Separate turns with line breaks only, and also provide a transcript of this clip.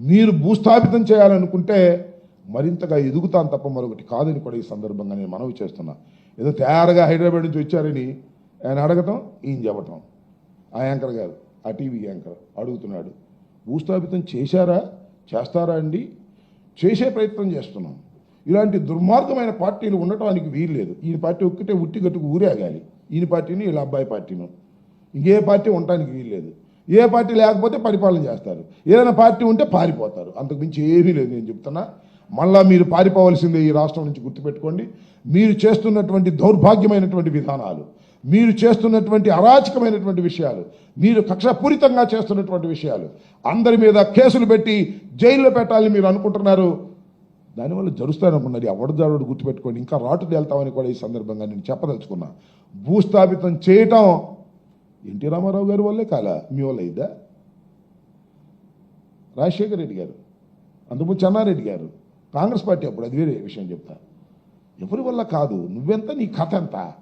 మీరు భూస్థాపితం చేయాలనుకుంటే మరింతగా ఎదుగుతాను తప్ప మరొకటి కాదని కూడా ఈ సందర్భంగా నేను మనవి చేస్తున్నా. ఏదో తయారుగా హైదరాబాద్ నుంచి వచ్చారని ఆయన అడగటం ఈయన చెప్పటం. ఆ యాంకర్ గారు ఆ టీవీ యాంకర్ అడుగుతున్నాడు భూస్థాపితం చేశారా? చేస్తారా అండి? చేసే ప్రయత్నం చేస్తున్నాం. ఇలాంటి దుర్మార్గమైన పార్టీలు ఉండటానికి వీల్లేదు. ఈయన పార్టీ ఒక్కటే ఉట్టి గట్టుకు ఊరేగాలి. ఈయన పార్టీని వీళ్ళ అబ్బాయి పార్టీను. ఇంకే పార్టీ ఉండటానికి వీల్లేదు. ఏ పార్టీ లేకపోతే పరిపాలన చేస్తారు. ఏదైనా పార్టీ ఉంటే పారిపోతారు. అంతకు మించి ఏమీ లేదు నేను చెప్తున్నా. మళ్ళా మీరు పారిపోవలసిందే ఈ రాష్ట్రం నుంచి గుర్తుపెట్టుకోండి. మీరు చేస్తున్నటువంటి దౌర్భాగ్యమైనటువంటి విధానాలు మీరు చేస్తున్నటువంటి అరాచకమైనటువంటి విషయాలు మీరు కక్షపూరితంగా చేస్తున్నటువంటి విషయాలు అందరి మీద కేసులు పెట్టి జైల్లో పెట్టాలని మీరు అనుకుంటున్నారు. దానివల్ల జరుస్తారనుకున్నది ఎవడు జరుడు గుర్తుపెట్టుకోండి. ఇంకా రాటు తేల్తామని కూడా ఈ సందర్భంగా నేను చెప్పదలుచుకున్నా. భూస్థాపితం చేయటం ఎన్టీ రామారావు గారి వల్లే కాల? మీ వల్ల ఇద్దా రాజశేఖర రెడ్డి గారు అందుకు చెన్నారెడ్డి గారు కాంగ్రెస్ పార్టీ అప్పుడు అది వేరే విషయం చెప్తా. ఎవరి వల్ల కాదు? నువ్వెంత? నీ కథ ఎంత?